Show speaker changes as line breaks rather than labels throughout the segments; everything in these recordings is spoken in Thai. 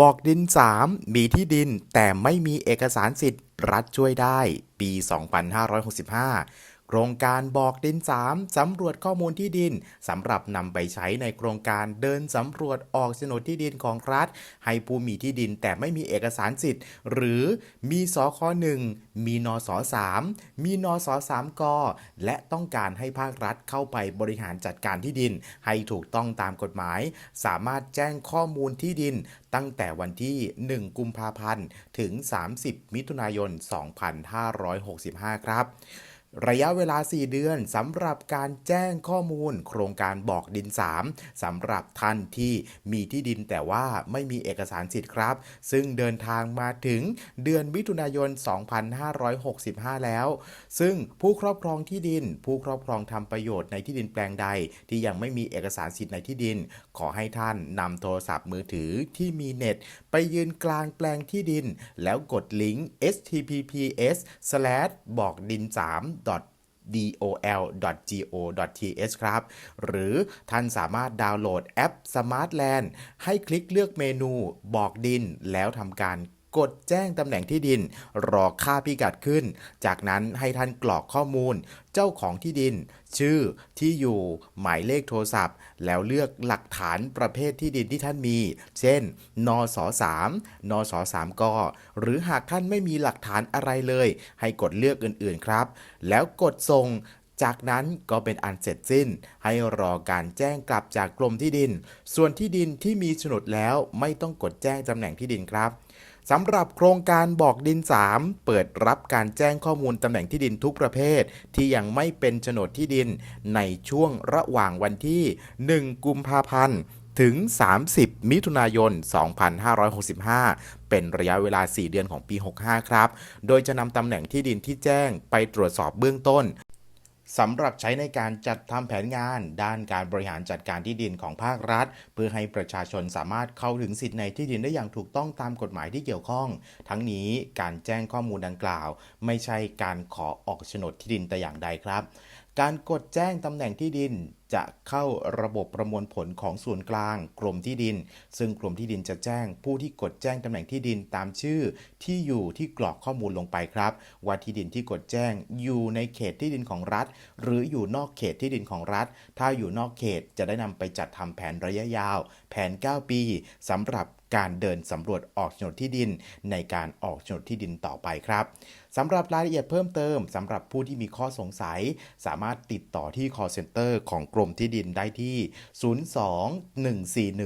บอกดิน 3 มีที่ดินแต่ไม่มีเอกสารสิทธิ์ รัฐช่วยได้ ปี 2565 โครงการบอกดิน 3 สำรวจข้อมูลที่ดินสำหรับนำไปใช้ในโครงการเดินสำรวจออกโฉนดที่ดินของรัฐ ให้ผู้มีที่ดินแต่ไม่มีเอกสารสิทธิ์ หรือมีสค1มีนส3มีนส3กและต้องการให้ภาครัฐเข้าไปบริหารจัดการที่ดิน ให้ถูกต้องตามกฎหมาย สามารถแจ้งข้อมูลที่ดิน ตั้งแต่วันที่ 1 กุมภาพันธ์ ถึง 30 มิถุนายน 2565 ครับ ระยะเวลา 4 เดือนสำหรับการแจ้งข้อมูล โครงการบอกดิน 3สำหรับท่านที่มีที่ดินแต่ว่าไม่มีเอกสารสิทธิ์ครับ ซึ่งเดินทางมาถึงเดือนมิถุนายน 2565 แล้ว ซึ่งผู้ครอบครองที่ดิน ผู้ครอบครองทำประโยชน์ในที่ดินแปลงใด ที่ยังไม่มีเอกสารสิทธิ์ในที่ดิน ขอให้ท่านนำโทรศัพท์มือถือที่มีเน็ต ไปยืนกลางแปลงที่ดิน แล้วกดลิงก์ https บอกดิน 3 dol.go.th ครับ หรือท่านสามารถดาวน์โหลดแอป Smartland ให้คลิกเลือกเมนูบอกดินแล้วทำการ กดแจ้งตำแหน่งที่ดิน รอค่าพิกัดขึ้น จากนั้นให้ท่านกรอกข้อมูล เจ้าของที่ดิน ชื่อที่อยู่หมายเลขโทรศัพท์ แล้วเลือกหลักฐานประเภทที่ดินที่ท่านมี เช่น นส3นส3กหรือหากท่านไม่มีหลักฐานอะไรเลย ให้กดเลือกอื่นๆครับ แล้วกดส่งจากนั้นก็เป็นอันเสร็จสิ้น ให้รอการแจ้งกลับจากกรมที่ดิน ส่วนที่ดินที่มีโฉนดแล้วไม่ต้องกดแจ้งตำแหน่งที่ดินครับ สำหรับโครงการบอกดิน 3 เปิดรับการแจ้งข้อมูลตำแหน่งที่ดินทุกประเภท ที่ยังไม่เป็นโฉนดที่ดินในช่วงระหว่างวันที่ 1 กุมภาพันธ์ถึง 30 มิถุนายน 2565 เป็นระยะเวลา 4 เดือนของปี 65 ครับ โดยจะนำตำแหน่งที่ดินที่แจ้งไปตรวจสอบเบื้องต้น สำหรับใช้ในการจัดทำแผนงาน ด้านการบริหารจัดการที่ดินของภาครัฐ เพื่อให้ประชาชนสามารถเข้าถึงสิทธิในที่ดินได้อย่างถูกต้องตามกฎหมายที่เกี่ยวข้อง ทั้งนี้การแจ้งข้อมูลดังกล่าว ไม่ใช่การขอออกโฉนดที่ดินแต่อย่างใดครับ การกดแจ้งตำแหน่งที่ดินจะเข้าระบบประมวลผลของส่วนกลาง กรมที่ดิน ซึ่งกรมที่ดินจะแจ้ง ผู้ที่กดแจ้งตำแหน่งที่ดินตามชื่อ ที่อยู่ที่กรอกข้อมูลลงไปครับ ว่าที่ดินที่กดแจ้งอยู่ในเขตที่ดินของรัฐ หรืออยู่นอกเขตที่ดินของรัฐ ถ้าอยู่นอกเขตจะได้นำไปจัดทำแผนระยะยาว แผน 9 ปีสำหรับ การเดินสำรวจออกโฉนดที่ดิน ในการออกโฉนดที่ดินต่อไปครับสำหรับรายละเอียดเพิ่มเติมสำหรับผู้ที่มีข้อสงสัย สามารถติดต่อที่ call center ของกรมที่ดินได้ที่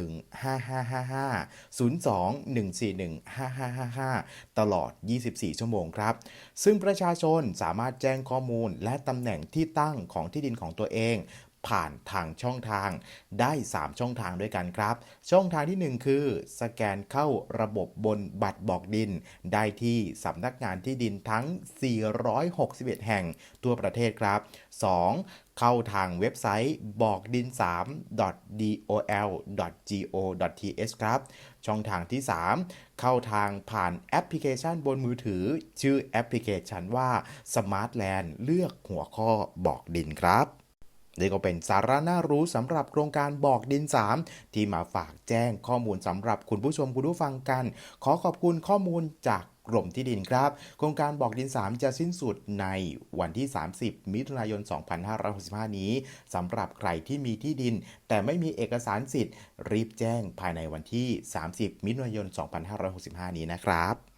02-141-5555 02-141-5555 ตลอด 24 ชั่วโมงครับ ซึ่งประชาชนสามารถแจ้งข้อมูลและตำแหน่งที่ตั้งของที่ดินของตัวเอง ผ่านทางช่องทางได้ 3 ช่องทางด้วยกันครับ ช่องทางที่ 1 คือ สแกนเข้าระบบบนบัตรบอกดิน ได้ที่สำนักงานที่ดินทั้ง 461 แห่งทั่วประเทศครับ 2. เข้าทางเว็บไซต์บอกดิน 3.dol.go.th ครับ ช่องทางที่ 3 เข้าทางผ่านแอปพลิเคชันบนมือถือ ชื่อแอปพลิเคชันว่า Smartland เลือกหัวข้อบอกดินครับ นี่ก็เป็นสาระน่ารู้สำหรับโครงการบอกดิน 3 ที่มาฝากแจ้งข้อมูลสำหรับคุณผู้ชมคุณผู้ฟังกัน ขอขอบคุณข้อมูลจากกรมที่ดินครับ โครงการบอกดิน 3 จะสิ้นสุดในวันที่ 30 มิถุนายน 2565 นี้สำหรับใครที่มีที่ดิน แต่ไม่มีเอกสารสิทธิ์ รีบแจ้งภายในวันที่ 30 มิถุนายน 2565 นี้นะครับ